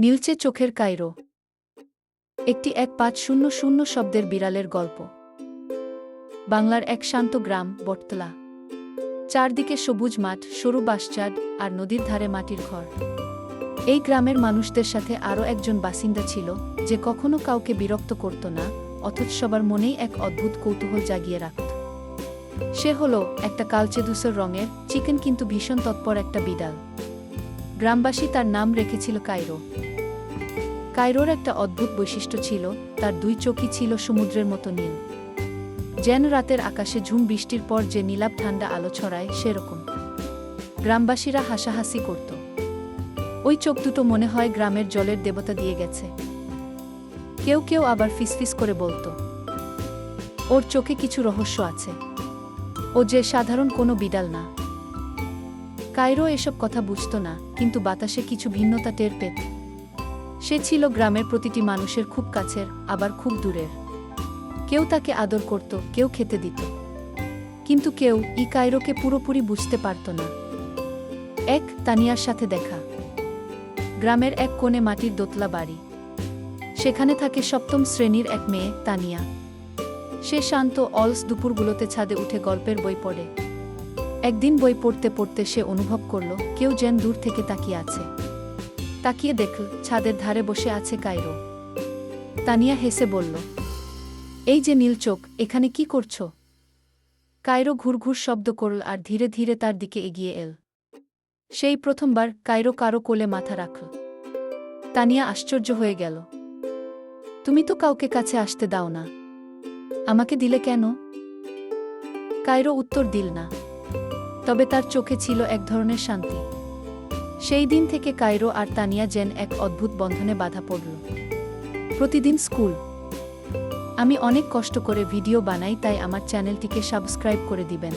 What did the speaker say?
নীলচে চোখের কায়রো একটি এক পাঁচ শূন্য শূন্য শব্দের বিড়ালের গল্প। বাংলার এক শান্ত গ্রাম, বটতলা। চারদিকে সবুজ মাঠ, সরু বাঁশচাড আর নদীর ধারে মাটির ঘর। এই গ্রামের মানুষদের সাথে আরও একজন বাসিন্দা ছিল, যে কখনো কাউকে বিরক্ত করত না, অথচ সবার মনেই এক অদ্ভুত কৌতূহল জাগিয়ে রাখত। সে হলো একটা কালচে রঙের, চিকেন কিন্তু ভীষণ তৎপর একটা বিড়াল। গ্রামবাসী তার নাম রেখেছিল কায়রো। কায়রোর একটা অদ্ভুত বৈশিষ্ট্য ছিল, তার দুই চোখই ছিল সমুদ্রের মতো নীল। যেন রাতের আকাশে ঝুম বৃষ্টির পর যে নীলাভ ঠান্ডা আলো ছড়ায় সেরকম। গ্রামবাসীরা হাসাহাসি করত। ওই চোখ দুটো মনে হয় গ্রামের জলের দেবতা দিয়ে গেছে। কেউ কেউ আবার ফিসফিস করে বলতো, ওর চোখে কিছু রহস্য আছে। ও যে সাধারণ কোনো বিড়াল না। কায়রো এসব কথা বুঝত না, কিন্তু বাতাসে কিছু ভিন্নতা টের পেত। সে ছিল গ্রামের প্রতিটি মানুষের খুব কাছের, আবার খুব দূরের। কেউ তাকে আদর করত, কেউ খেতে দিত। কিন্তু কেউ ই কায়রোকে পুরোপুরি বুঝতে পারত না। এক তানিয়ার সাথে দেখা। গ্রামের এক কোণে মাটির দোতলা বাড়ি। সেখানে থাকে সপ্তম শ্রেণির এক মেয়ে, তানিয়া। সে শান্ত অলস দুপুরগুলোতে ছাদে উঠে গল্পের বই পড়ে। একদিন বই পড়তে পড়তে সে অনুভব করল, কেউ যেন দূর থেকে তাকিয়ে আছে। তাকিয়ে দেখল ছাদের ধারে বসে আছে কায়রো। তানিয়া হেসে বলল, এই যে নীল চোখ, এখানে কি করছ? কায়রো ঘুরঘুর শব্দ করল আর ধীরে ধীরে তার দিকে এগিয়ে এল। সেই প্রথমবার কায়রো কারও কোলে মাথা রাখল। তানিয়া আশ্চর্য হয়ে গেল, তুমি তো কাউকে কাছে আসতে দাও না। আমাকে দিলে কেন? কায়রো উত্তর দিল না। তবে তার চোখে ছিল এক ধরনের শান্তি। সেই দিন থেকে কায়রো আর তানিয়া জেন এক অদ্ভুত বন্ধনে বাধা পড়ল। প্রতিদিন স্কুল। আমি অনেক কষ্ট করে ভিডিও বানাই, তাই আমার চ্যানেলটিকে সাবস্ক্রাইব করে দিবেন।